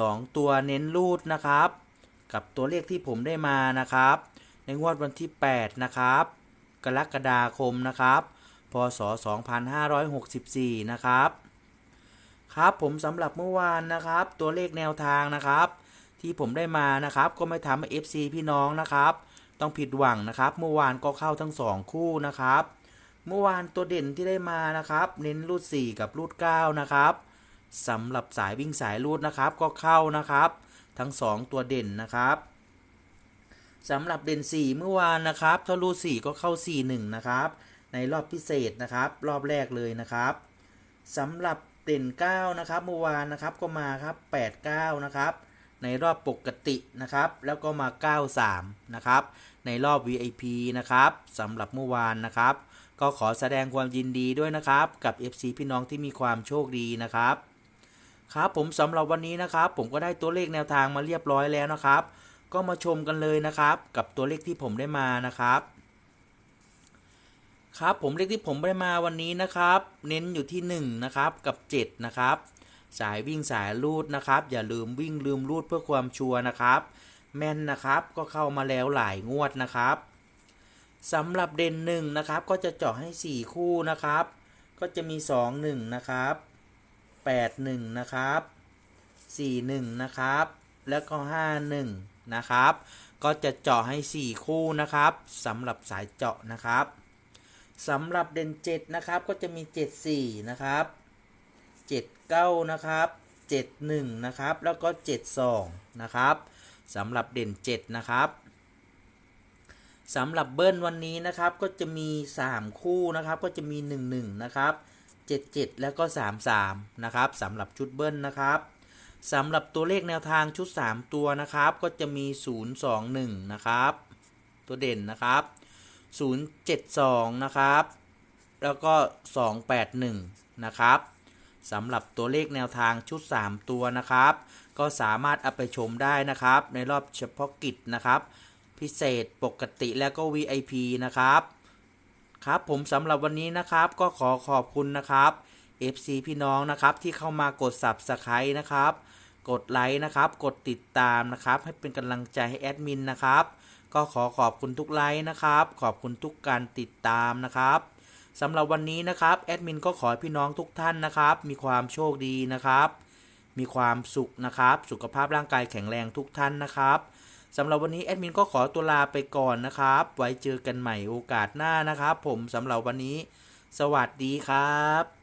2 ตัวเน้นรูดนะครับ กับตัวเลขที่ผมได้มานะครับ ในงวดวันที่ 8 นะครับ กรกฎาคมนะครับ พศ 2564 นะครับ ครับผมสำหรับเมื่อวานนะครับ ตัวเลขแนวทางนะครับ ที่ผมได้มานะครับ ก็ไม่ทำให้ FC พี่น้องนะครับ ต้องผิดหวังนะครับ เมื่อวานก็เข้าทั้ง 2 คู่นะครับ เมื่อวานตัวเด่นที่ได้มานะครับ เน้นรูด 4 กับรูด 9 นะครับ สำหรับสายวิ่งสายรูดนะครับก็เข้านะครับ ทั้ง 2 ตัวเด่นนะครับสำหรับเด่น 4 เมื่อวานนะครับถ้ารูด4ก็เข้า 4 1 นะครับ ในรอบพิเศษนะครับ รอบแรกเลยนะครับสำหรับเด่น 9 นะครับเมื่อวานนะครับก็มาครับ 8 9 นะครับ ในรอบปกตินะครับ แล้วก็มา 93 นะครับ ในรอบ VIP นะครับสำหรับเมื่อวานนะครับ ก็ขอแสดงความยินดีด้วยนะครับ กับ FC พี่น้องที่มีความโชคดีนะครับ ครับผมสำหรับวันนี้นะครับ ผมก็ได้ตัวเลขแนวทางมาเรียบร้อยแล้วนะครับ ก็มาชมกันเลยนะครับ กับตัวเลขที่ผมได้มานะครับ ครับผมเลขที่ผมได้มาวันนี้นะครับ เน้นอยู่ที่ 1 นะครับ กับ 7 นะครับ สายวิ่งสายรูดนะครับ อย่าลืมวิ่งลืมรูดเพื่อความชัวร์นะครับ แม่นนะครับก็เข้ามาแล้วหลายงวดนะครับสำหรับเด่นหนึ่งนะครับก็จะเจาะให้ 4 คู่นะครับ ก็จะมี 2 1 นะครับ 8 1 นะครับ 4 1 นะครับ แล้วก็ 5 1 นะครับ ก็จะเจาะให้ 4 คู่นะครับสำหรับสายเจาะนะครับสำหรับเด่น7นะครับก็จะมี 7 4 นะครับ 7 9 นะครับ 7 1 นะครับ แล้วก็ 7 2 นะครับสำหรับเด่น 7 นะครับสำหรับเบิ้ลวันนี้นะครับก็จะมี 3 คู่นะครับ ก็จะมี 1 1 นะครับ 77 แล้วก็ 33 นะครับสำหรับชุดเบิ้ลนะครับสำหรับตัวเลขแนวทางชุด 3 ตัวนะครับ ก็จะมี 021 นะครับ ตัวเด่นนะครับ 072 นะครับ แล้วก็ 281 นะครับสำหรับตัวเลขแนวทางชุด 3 ตัวนะครับ ก็สามารถเอาไปชมได้นะครับ ในรอบเฉพาะกิจนะครับ พิเศษปกติแล้วก็ VIP นะครับ ครับผมสำหรับวันนี้นะครับก็ขอขอบคุณนะครับ FC พี่น้องนะครับที่เข้ามากด Subscribe นะครับ กดไลค์นะครับ กดติดตามนะครับ ให้เป็นกำลังใจให้แอดมินนะครับ ก็ขอขอบคุณทุกไลค์นะครับ ขอบคุณทุกการติดตามนะครับสำหรับวันนี้นะครับแอดมินก็ขอให้พี่น้องทุกท่านนะครับ มีความโชคดีนะครับ มีความสุขนะครับ สุขภาพร่างกายแข็งแรงทุกท่านนะครับ สำหรับวันนี้แอดมินก็ขอตัวลาไปก่อนนะครับ ไว้เจอกันใหม่โอกาสหน้านะครับ ผมสำหรับวันนี้ สวัสดีครับ